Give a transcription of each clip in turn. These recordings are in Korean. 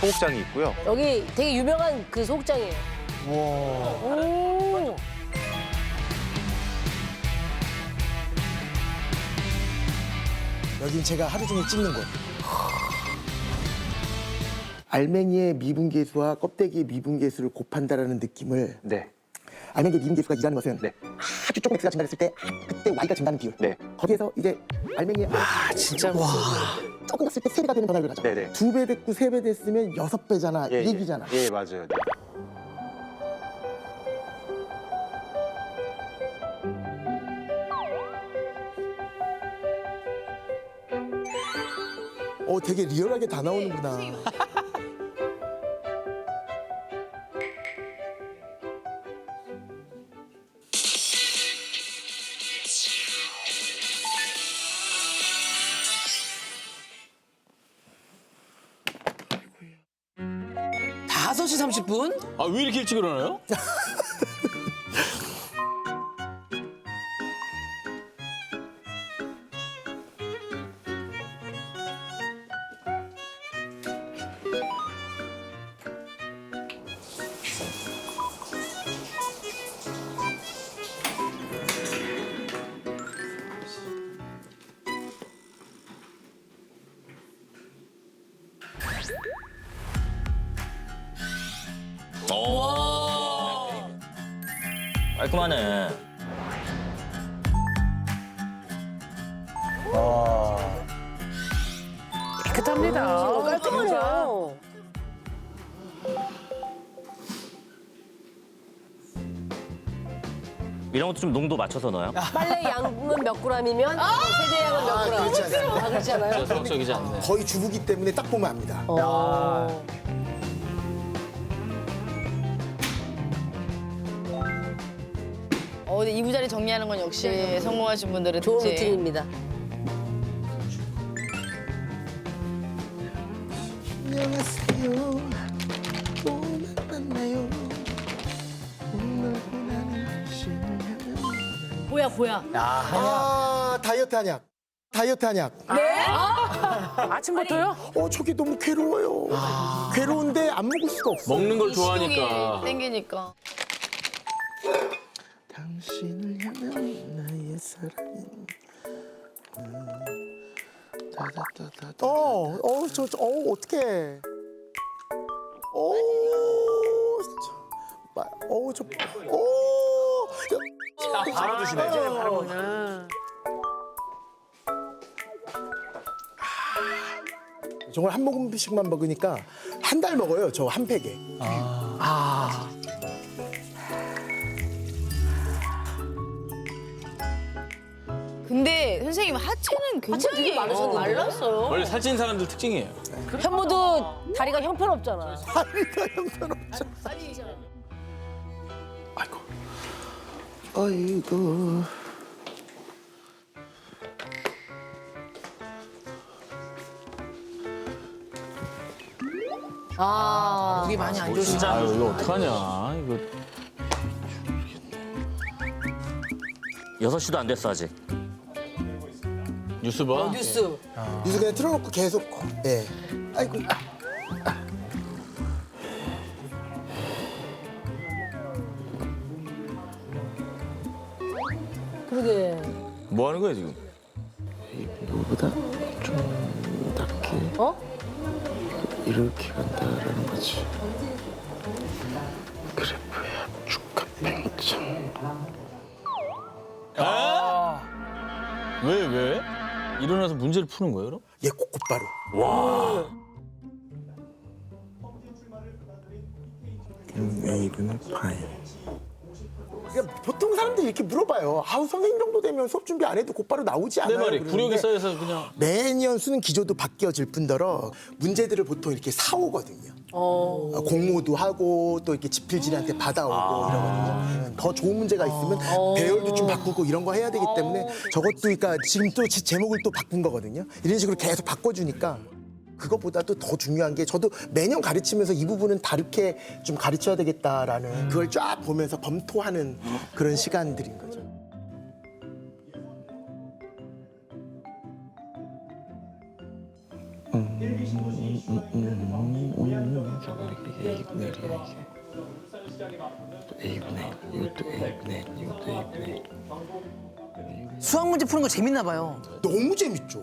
소극장이 있고요. 여기 되게 유명한 그 소극장이에요. 와. 오. 여긴 제가 하루 종일 찍는 곳. 알맹이의 미분계수와 껍데기의 미분계수를 곱한다라는 느낌을 네. 알맹이 미분계수가 이라는 것은 네. 조금 X가 증가했을 때 그때 Y가 증가하는 비율. 네. 거기에서 이제 알맹이의 아 진짜 와. 조금 갔을 때 세 배가 되는 변화를 가져. 네네. 두 배 됐고 세 배 됐으면 여섯 배잖아. 예, 이 얘기잖아. 예, 예, 맞아요. 네. 어, 되게 리얼하게 다 나오는구나. 다섯 시 30분? 아 왜 이렇게 일찍 일어나요? 깔끔하네. 깨끗합니다. 어, 깔끔하네요. 이런 것도 좀 농도 맞춰서 넣어요? 빨래 양은 몇 그램이면 세제 양은 몇 그램. 그렇지 않아요. 아, 그렇지 않아요? 수학적이지 않네. 거의 주부기 때문에 딱 보면 압니다. 어. 어, 근데 이부자리 정리하는 건 역시 성공하신 분들은 좋은 특징. 루틴입니다. 안녕하세요. 또 신나요. 보야, 보야. 아, 다이어트 한약. 다이어트 한약. 아침부터요? 어, 저게 너무 괴로워요. 괴로운데 안 먹을 수가 없어. 먹는 걸 이 좋아하니까. 식욕이 땡기니까. 당신을 향한 나의 사랑은 어, 어, 저, 저, 어, 어떡해. 어, 진짜. 마- 어, 저, 어. 바로 드시네. 저걸 한 모금씩만 먹으니까 한 달 먹어요, 저 한 팩에. 근데 선생님 하체는 굉장히 되게 많으셨는데요? 말랐어요. 원래 살찐 사람들 특징이에요. 현무도 다리가 형편없잖아. 다리가 형편없죠. 아이고. 아이고. 아. 목이 많이 안 좋으시죠? 아유 이거 어떡하냐. 이거 6시도 안 됐어, 아직. 뉴스 봐. 뉴스. 유수 그냥 틀어놓고 계속. 예. 아이고. 그러게. 뭐 하는 거야 지금? 이거보다 좀 낮게 어? 이렇게 간다라는 거지. 그래프야 축하 팽창. 왜 왜? 일어나서 문제를 푸는 거예요, 그럼? 얘 곧바로. 웨이브는 파인. 그러니까 보통 사람들이 이렇게 물어봐요. 아우 선생님 정도 되면 수업 준비 안 해도 곧바로 나오지 내 않아요? 말이 그러는데 구력이 쌓여서 그냥 매년 수능 기조도 바뀌어질 뿐더러 문제들을 보통 이렇게 사오거든요. 어. 어, 공모도 하고 또 이렇게 지필진한테 받아오고 이러거든요. 더 좋은 문제가 있으면 배열도 좀 바꾸고 이런 거 해야 되기 때문에 저것도 그러니까 지금 또 제- 제목을 또 바꾼 거거든요. 이런 식으로 계속 바꿔주니까 그것보다도 더 중요한 게 저도 매년 가르치면서 이 부분은 다르게 좀 가르쳐야 되겠다라는 그걸 쫙 보면서 검토하는 그런 시간들인 거죠. 음. 수학 문제 푸는 거 재밌나 봐요. 너무 재밌죠.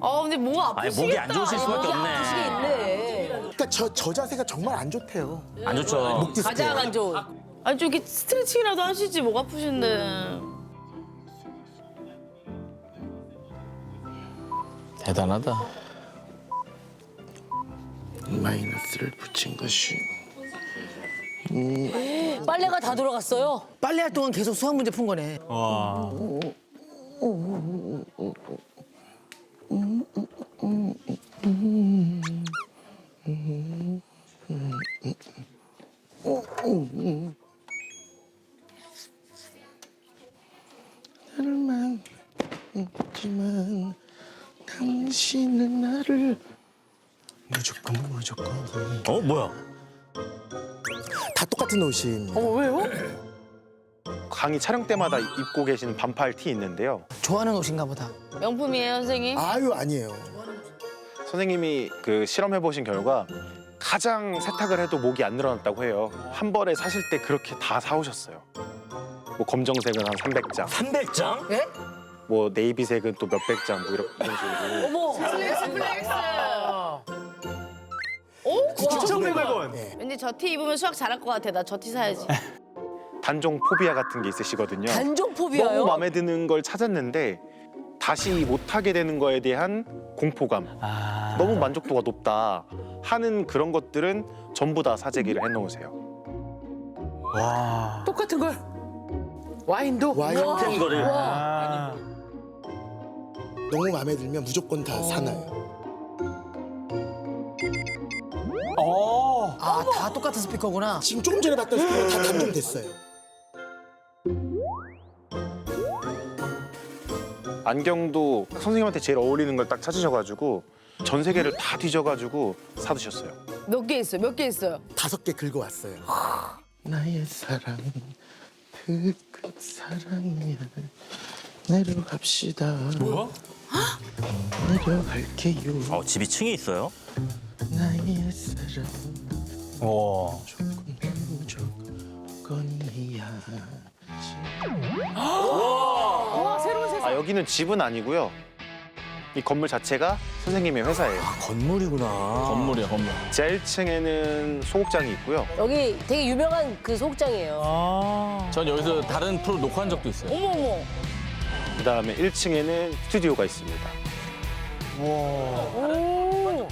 아 근데 목 아프시겠다. 아니 목이 안 좋으실 수밖에 없네. 있네. 그러니까 저, 저 자세가 정말 안 좋대요. 안 좋죠. 목 디스크. 가장 안 좋은. 아니 좀 이렇게 스트레칭이라도 하시지 목 아프신데. 대단하다. 마이너스를 붙인 것이 빨래가 다 돌아갔어요. 빨래할 동안 계속 수학 문제 푼 거네. 와. 나를만 있지만 당신은 나를 무조건 무조건 어 뭐야? 다 똑같은 옷이 어 왜요? 강의 촬영 때마다 입고 계시는 반팔 티 있는데요. 좋아하는 옷인가 보다. 명품이에요 선생님? 아유 아니에요. 선생님이 그 실험해 보신 결과 가장 세탁을 해도 목이 안 늘어났다고 해요. 한 벌에 사실 때 그렇게 다 사오셨어요. 뭐 검정색은 한 300장, 300장? 예? 뭐 네이비색은 또 몇백 장, 뭐 이런 이런 식으로. 어머. 플렉스. 오? 9,100원. 네. 왠지 저 티 입으면 수학 잘할 것 같아. 나 저 티 사야지. 단종 포비아 같은 게 있으시거든요. 단종 포비아요? 너무 마음에 드는 걸 찾았는데 다시 못하게 되는 거에 대한 공포감, 아. 너무 만족도가 높다 하는 그런 것들은 전부 다 사재기를 해놓으세요. 와. 똑같은 걸. 와인도. 와인 같은 거를. 아. 너무 마음에 들면 무조건 다 사나요. 어. 아 다 똑같은 스피커구나. 지금 조금 전에 봤던 스피커 다 단종됐어요. 안경도 선생님한테 제일 어울리는 걸 딱 찾으셔가지고 전 세계를 다 뒤져가지고 사두셨어요. 몇 개 있어요? 몇 개 있어요? 다섯 개 긁어왔어요. 나의 사랑 그끝 사랑이야 내려갑시다. 뭐야? 내려갈게요. 어 집이 층에 있어요? 나의 사랑 와. 무조건이야. 아 여기는 집은 아니고요. 이 건물 자체가 선생님의 회사예요. 건물이구나. 건물이야 건물. 제 1층에는 소극장이 있고요. 여기 되게 유명한 그 소극장이에요. 아. 전 여기서 다른 프로 녹화한 적도 있어요. 어머 어머. 그 다음에 1층에는 스튜디오가 있습니다. 오.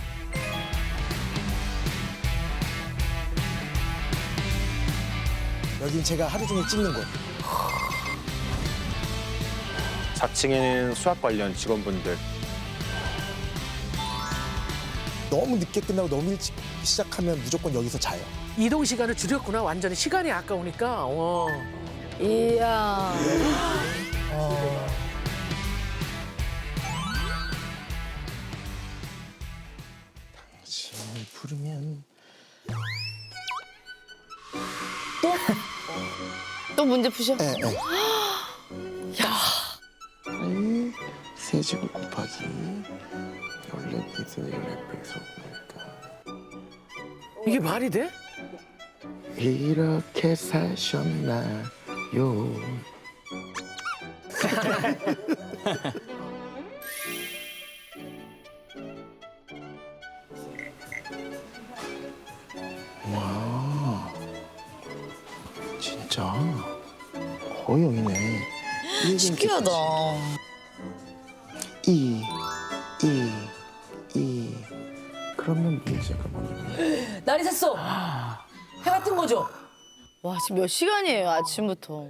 여긴 제가 하루 종일 찍는 곳. 4층에는 수학 관련 직원분들. 너무 늦게 끝나고 너무 일찍 시작하면 무조건 여기서 자요. 이동 시간을 줄였구나. 완전히 시간이 아까우니까. 어. 이야. 당신을 부르면 또 문제 푸셔? 예, 예. 야. 세제곱 곱하기 원래 기준이 몇 배속 보니까 이게 말이 돼? 이렇게 사셨나요? 와, 진짜 거의 여기네. 신기하다. 이, 이, 이. 그러면 문제가 뭐냐면 날이 샜어. 해 같은 거죠? 와 지금 몇 시간이에요 아침부터.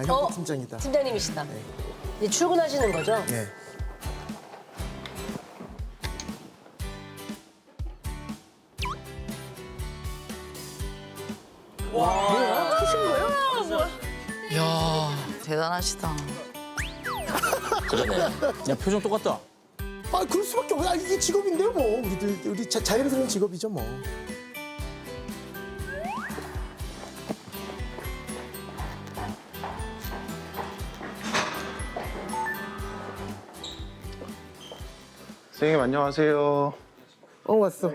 아, 형 어? 팀장이다. 팀장님이시다. 이제 출근하시는 거죠? 네. 야 대단하시다. 그러네. 야 표정 똑같다. 아, 그럴 수밖에 없어. 아, 이게 직업인데요, 뭐. 우리들, 우리 자, 자연스러운 직업이죠, 뭐. 선생님 안녕하세요. 어 왔어.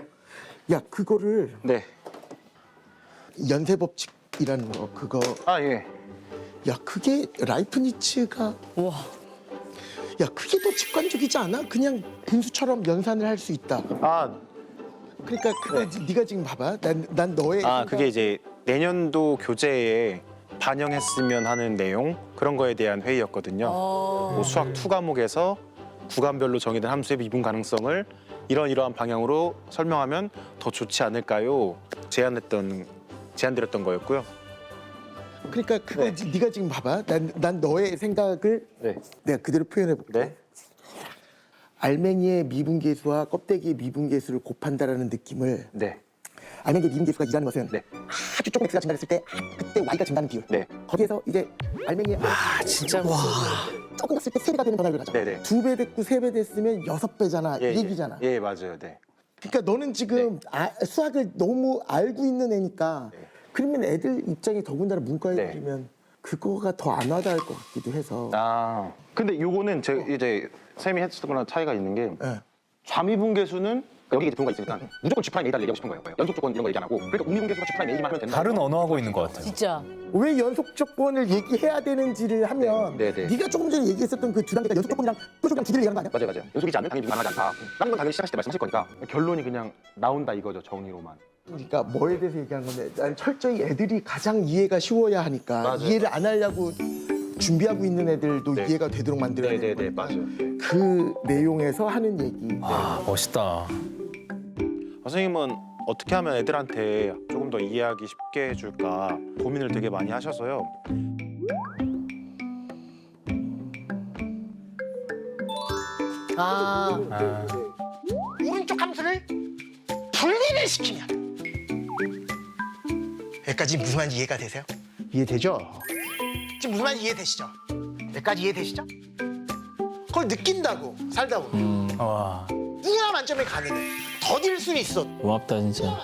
야 그거를 네. 연쇄 법칙이라는 거 그거 아 예. 야 그게 라이프니츠가 와. 야 그게 더 직관적이지 않아? 그냥 분수처럼 연산을 할 수 있다. 아, 그러니까 그거 네. 가 지금 봐봐. 난, 난 너의 아 생각- 그게 이제 내년도 교재에 반영했으면 하는 내용 그런 거에 대한 회의였거든요. 뭐 수학 투 과목에서 구간별로 정의된 함수의 미분 가능성을 이런 이러한 방향으로 설명하면 더 좋지 않을까요? 제안했던 제안드렸던 거였고요. 그러니까 그거 네. 가 지금 봐봐. 난, 난 너의 생각을 네. 내가 그대로 표현해 볼게. 네. 알맹이의 미분계수와 껍데기의 미분계수를 곱한다라는 느낌을 네. 알맹이의 미분계수가 이라는 것은 네. 아주 조금 x가 증가했을 때 그때 y가 증가하는 비율. 네. 거기에서 이제 알맹이의 아 진짜 와. 조금 갔을 때 세 배가 되는 변화를 가져. 네네. 두 배 됐고 세 배 됐으면 여섯 배잖아. 예, 이 얘기잖아. 예, 예 맞아요. 네. 그러니까 너는 지금 아, 수학을 너무 알고 있는 애니까 네. 그러면 애들 입장이 더군다나 문과 네. 애들이면 그거가 더 안 와닿을 것 같기도 해서. 아 근데 요거는 제 이제 쌤이 했었던 거랑 차이가 있는 게 예. 좌미분계수는 여기 이제 분모가 있으니까 무조건 G 프라임 A다를 얘기하고 싶은 거예요. 연속 조건 이런 거 얘기 안 하고 그러니까 우미분계수가 G 프라임 A만 하면 된다. 다른 언어 하고 있는 것 같아요. 진짜. 왜 연속 조건을 얘기해야 되는지를 하면 네, 네, 네. 네가 조금 전에 얘기했었던 그 두 단계가 연속 조건이랑 뾰족이랑 두 개를 얘기하는 거 아니야? 맞아요, 맞아요. 연속이지 않는 당연히 가능하지 않다. 다른 건 당연히 시작하실 때 말씀하실 거니까 결론이 그냥 나온다 이거죠 정의로만. 그러니까 뭐에 대해서 얘기하는 건데 난 철저히 애들이 가장 이해가 쉬워야 하니까 맞아요. 이해를 안 하려고 준비하고 있는 애들도 네. 이해가 되도록 만들어야 되는 네네네 거니까 맞아요. 그 내용에서 하는 얘기 아 멋있다. 선생님은 어떻게 하면 애들한테 조금 더 이해하기 쉽게 해줄까 고민을 되게 많이 하셔서요. 아. 아, 오른쪽 함수를 분리를 시키면 여기까지 무슨 말인지 이해가 되세요? 이해되죠? 무슨 말인지 이해되시죠? 여기까지 이해되시죠? 그걸 느낀다고 살다 보면 와 누구나 만점에 가능해 더딜 수는 있어 고맙다 진짜.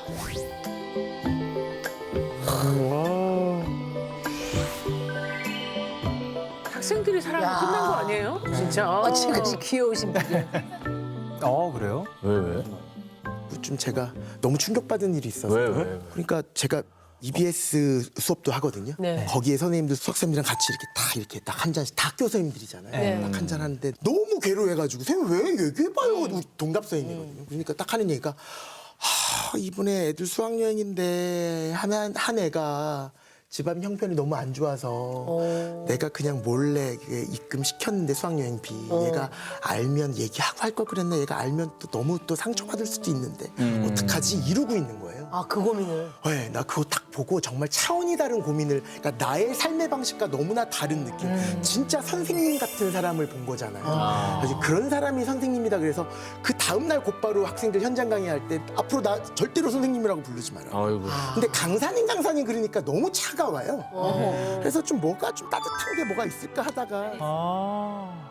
학생들이 사랑이 끝난 거 아니에요? 진짜. 아, 지금까지 귀여우신 분들. 어 그래요? 왜 왜? 좀 제가 너무 충격받은 일이 있어서 왜, 왜, 왜? 그러니까 제가 EBS 수업도 하거든요. 네. 거기에 선생님들 수학생들이랑 같이 이렇게 다 이렇게 딱 한 잔씩 다 학교 선생님들이잖아요. 네. 딱 한 잔 하는데 너무 괴로워해가지고 선생님 왜 얘기해봐요. 우리 동갑 선생님이거든요. 그러니까 딱 하는 얘기가 하, 이번에 애들 수학 여행인데 하면 한 애가 집안 형편이 너무 안 좋아서 어. 내가 그냥 몰래 입금 시켰는데 수학여행비 얘가 알면 얘기하고 할 걸 그랬나 얘가 알면 또 너무 또 상처받을 수도 있는데 어떡하지 이러고 있는 거예요. 아, 그 고민을. 네, 나 그거 딱 보고 정말 차원이 다른 고민을 그러니까 나의 삶의 방식과 너무나 다른 느낌 진짜 선생님 같은 사람을 본 거잖아요 그래서 그런 사람이 선생님이다 그래서 그 다음날 곧바로 학생들 현장 강의할 때 앞으로 나 절대로 선생님이라고 부르지 마라 아이고. 근데 강사님 강사님 그러니까 너무 차가워요 그래서 좀 뭐가 좀 따뜻한 게 뭐가 있을까 하다가 아.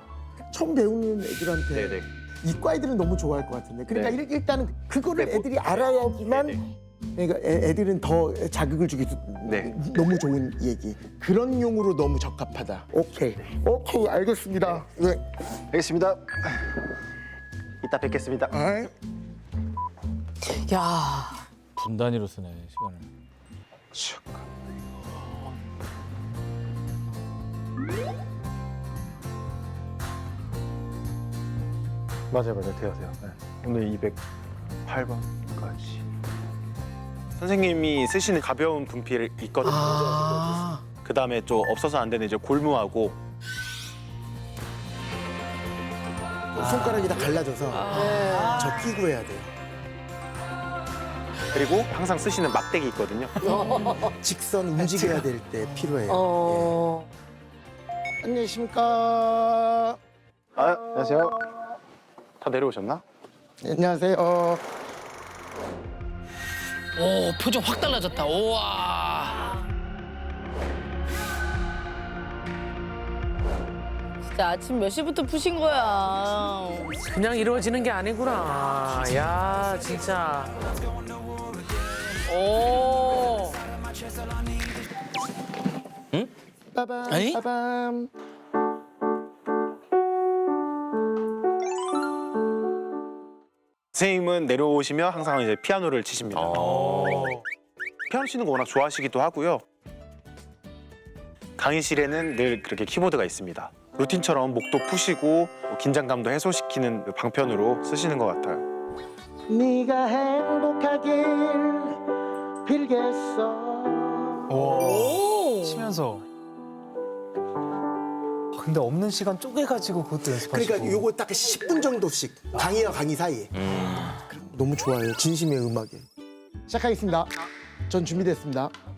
처음 배우는 애들한테 네네. 이과 애들은 너무 좋아할 것 같은데 그러니까 네. 일- 일단은 그거를 네, 뭐- 애들이 알아야지만 네네. 그러니까 애, 애들은 더 자극을 주기 네. 너무 좋은 얘기 그런 용으로 너무 적합하다 오케이 오케이 알겠습니다 네. 알겠습니다. 이따 뵙겠습니다. 아이. 야. 분 단위로 쓰네 시간을. 맞아요, 맞아요. 돼요, 돼요. 네. 오늘 208번까지. 선생님이 쓰시는 가벼운 분필 있거든요. 아. 그 다음에 좀 없어서 안 되는 이제 골무하고 손가락이 다 갈라져서 저 끼고 해야 돼요 그리고 항상 쓰시는 막대기 있거든요. 직선 움직여야 될 때 필요해요 어. 예. 안녕하십니까 아, 안녕하세요. 다 내려오셨나? 네, 안녕하세요 오 표정 확 달라졌다. 우와. 진짜 아침 몇 시부터 푸신 거야. 그냥 이루어지는 게 아니구나. 야 진짜. 오. 빠밤 에이? 빠밤 선생님은 내려오시면 항상 이제 피아노를 치십니다. 피아노 치는 거 워낙 좋아하시기도 하고요. 강의실에는 늘 그렇게 키보드가 있습니다. 루틴처럼 목도 푸시고 뭐 긴장감도 해소시키는 그 방편으로 쓰시는 것 같아요. 네가 행복하길 빌겠어. 치면서. 근데 없는 시간 쪼개가지고 그것도 연습하시고. 그러니까 요거 딱 10분 정도씩 강의와 강의 사이에. 너무 좋아요. 진심의 음악에. 시작하겠습니다. 전 준비됐습니다. 네.